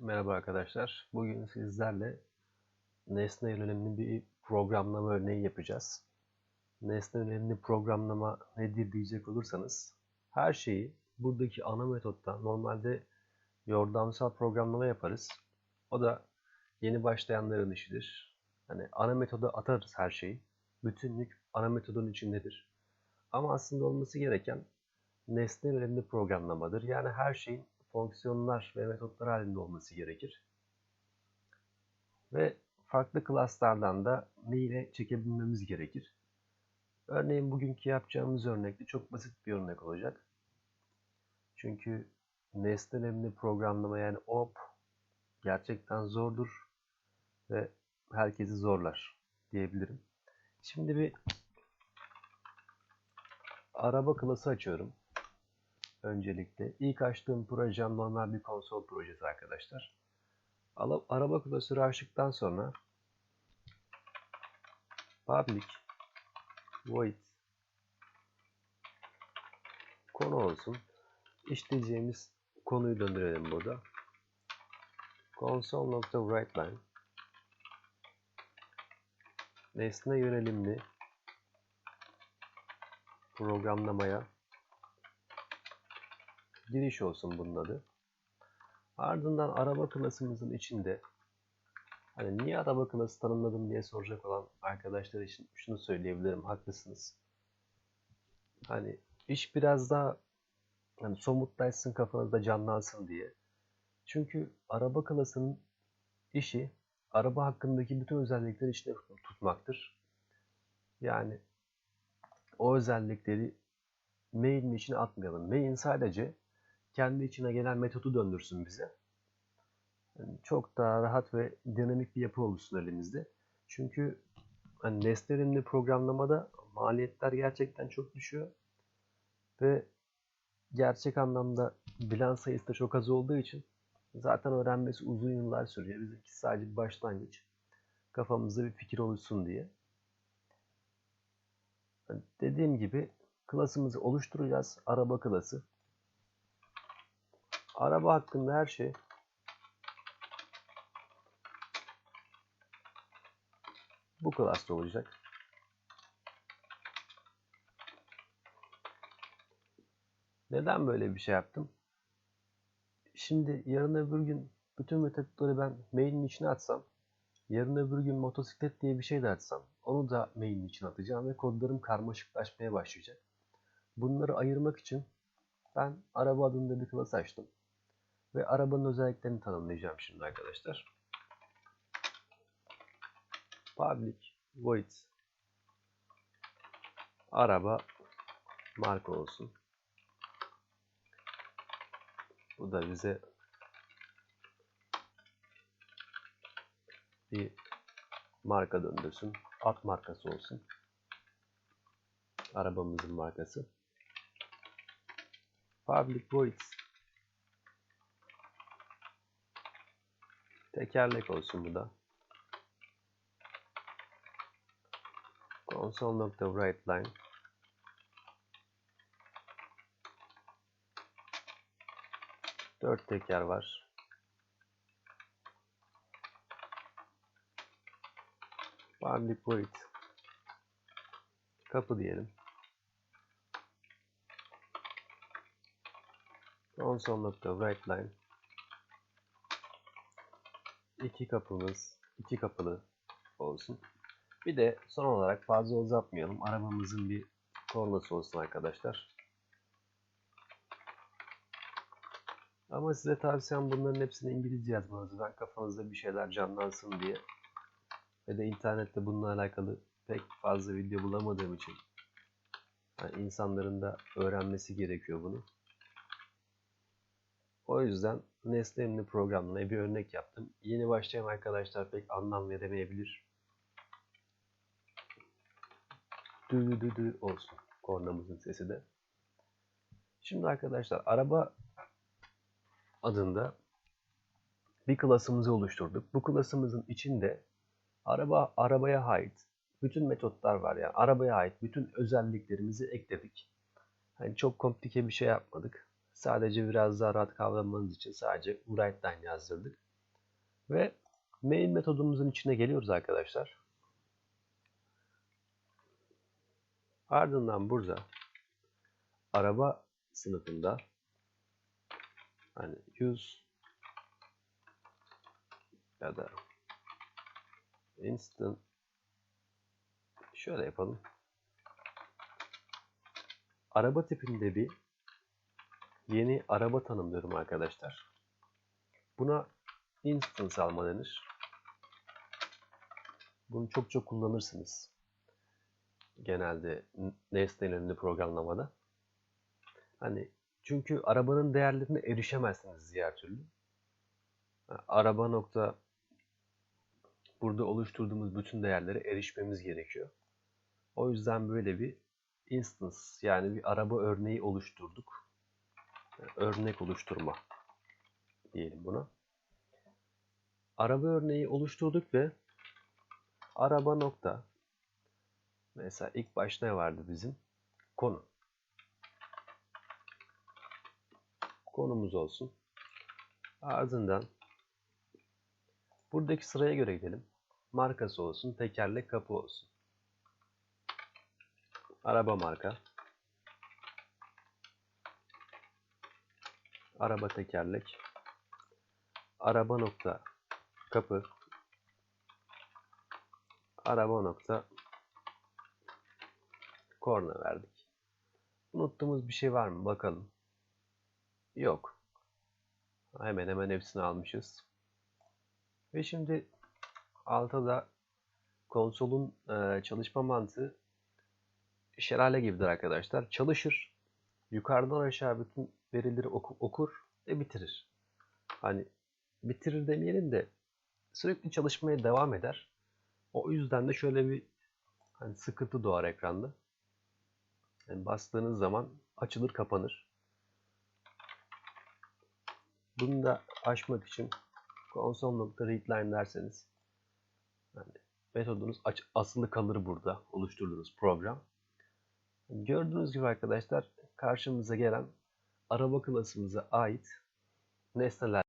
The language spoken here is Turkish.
Merhaba arkadaşlar. Bugün sizlerle nesne yönelimli bir programlama örneği yapacağız. Nesne yönelimli programlama nedir diyecek olursanız her şeyi buradaki ana metotta normalde yordamsal programlama yaparız. O da yeni başlayanların işidir. Hani ana metoda atarız her şeyi. Bütünlük ana metodun içindedir. Ama aslında olması gereken nesne yönelimli programlamadır. Yani her şeyin fonksiyonlar ve metotlar halinde olması gerekir. Ve farklı klaslardan da maile çekebilmemiz gerekir. Örneğin bugünkü yapacağımız örnekte çok basit bir örnek olacak. Çünkü nesnelemli programlama yani OOP gerçekten zordur ve herkesi zorlar diyebilirim. Şimdi bir araba klası açıyorum öncelikle. İlk açtığım projem normal bir konsol projesi arkadaşlar. Araba klasörü açtıktan sonra public void konu olsun. İşleyeceğimiz konuyu döndürelim burada. console.writeline nesne yönelimli programlamaya giriş olsun bunun adı. Ardından araba klasımızın içinde hani niye araba klası tanımladım diye soracak olan arkadaşlar için şunu söyleyebilirim. Haklısınız. Hani iş biraz daha hani somutlaşsın kafanızda canlansın diye. Çünkü araba klasının işi araba hakkındaki bütün özellikleri içine tutmaktır. Yani o özellikleri mailin içine atmayalım. Mail sadece kendi içine gelen metodu döndürsün bize. Yani çok daha rahat ve dinamik bir yapı oluşsun elimizde. Çünkü hani nesne programlamada maliyetler gerçekten çok düşüyor. Ve gerçek anlamda bilan sayısı da çok az olduğu için zaten öğrenmesi uzun yıllar sürüyor. Bizimki sadece bir başlangıç. Kafamızda bir fikir oluşsun diye. Yani dediğim gibi klasımızı oluşturacağız. Araba klası. Araba hakkında her şey bu klasta olacak. Neden böyle bir şey yaptım? Şimdi yarın öbür gün bütün metotları ben mailin içine atsam, yarın öbür gün motosiklet diye bir şey de atsam, onu da mailin içine atacağım ve kodlarım karmaşıklaşmaya başlayacak. Bunları ayırmak için ben araba adında bir klas açtım. Ve arabanın özelliklerini tanımlayacağım şimdi arkadaşlar. Public void araba marka olsun. Bu da bize bir marka döndürsün. At markası olsun. Arabamızın markası. Public void Tekerlek olsun bu da. Console.writeLine Dört teker var. Public void kapı diyelim. Console.writeLine iki kapımız, iki kapılı olsun. Bir de son olarak fazla uzatmayalım. Arabamızın bir kornası olsun arkadaşlar. Ama size tavsiyem bunların hepsini İngilizce yazmanız. Ben kafanızda bir şeyler canlansın diye. Ve de internette bununla alakalı pek fazla video bulamadığım için yani insanların da öğrenmesi gerekiyor bunu. O yüzden nesnemli programına bir örnek yaptım. Yeni başlayan arkadaşlar pek anlam veremeyebilir. Dü dü dü olsun kornamızın sesi de. Şimdi arkadaşlar araba adında bir klasımızı oluşturduk. Bu klasımızın içinde araba arabaya ait bütün metotlar var yani arabaya ait bütün özelliklerimizi ekledik. Yani çok komplike bir şey yapmadık. Sadece biraz daha rahat kavramanız için sadece writeline yazdırdık. Ve main metodumuzun içine geliyoruz arkadaşlar. Ardından burada araba sınıfında hani use ya da instant şöyle yapalım. Araba tipinde bir yeni araba tanımlıyorum arkadaşlar. Buna instance alma denir. Bunu çok çok kullanırsınız. Genelde nesnelerinde programlamada. Hani çünkü arabanın değerlerine erişemezsiniz diğer türlü. Araba nokta burada oluşturduğumuz bütün değerlere erişmemiz gerekiyor. O yüzden böyle bir instance yani bir araba örneği oluşturduk. Örnek oluşturma diyelim buna. Araba örneği oluşturduk ve araba nokta mesela ilk başta ne vardı bizim? Konu. Konumuz olsun. Ardından buradaki sıraya göre gidelim. Markası olsun, tekerlek kapı olsun. Araba marka. Araba tekerlek. Araba nokta kapı. Araba nokta korna verdik. Unuttuğumuz bir şey var mı? Bakalım. Yok. Hemen hemen hepsini almışız. Ve şimdi altta da konsolun e, çalışma mantığı şelale gibidir arkadaşlar. Çalışır. Yukarıdan aşağı bütün verileri oku, okur ve bitirir. Hani bitirir demeyelim de sürekli çalışmaya devam eder. O yüzden de şöyle bir hani sıkıntı doğar ekranda. Yani bastığınız zaman açılır kapanır. Bunu da aşmak için console.readline derseniz yani metodunuz aç, asılı kalır burada oluşturduğunuz program. Gördüğünüz gibi arkadaşlar karşımıza gelen araba klasımıza ait nesneler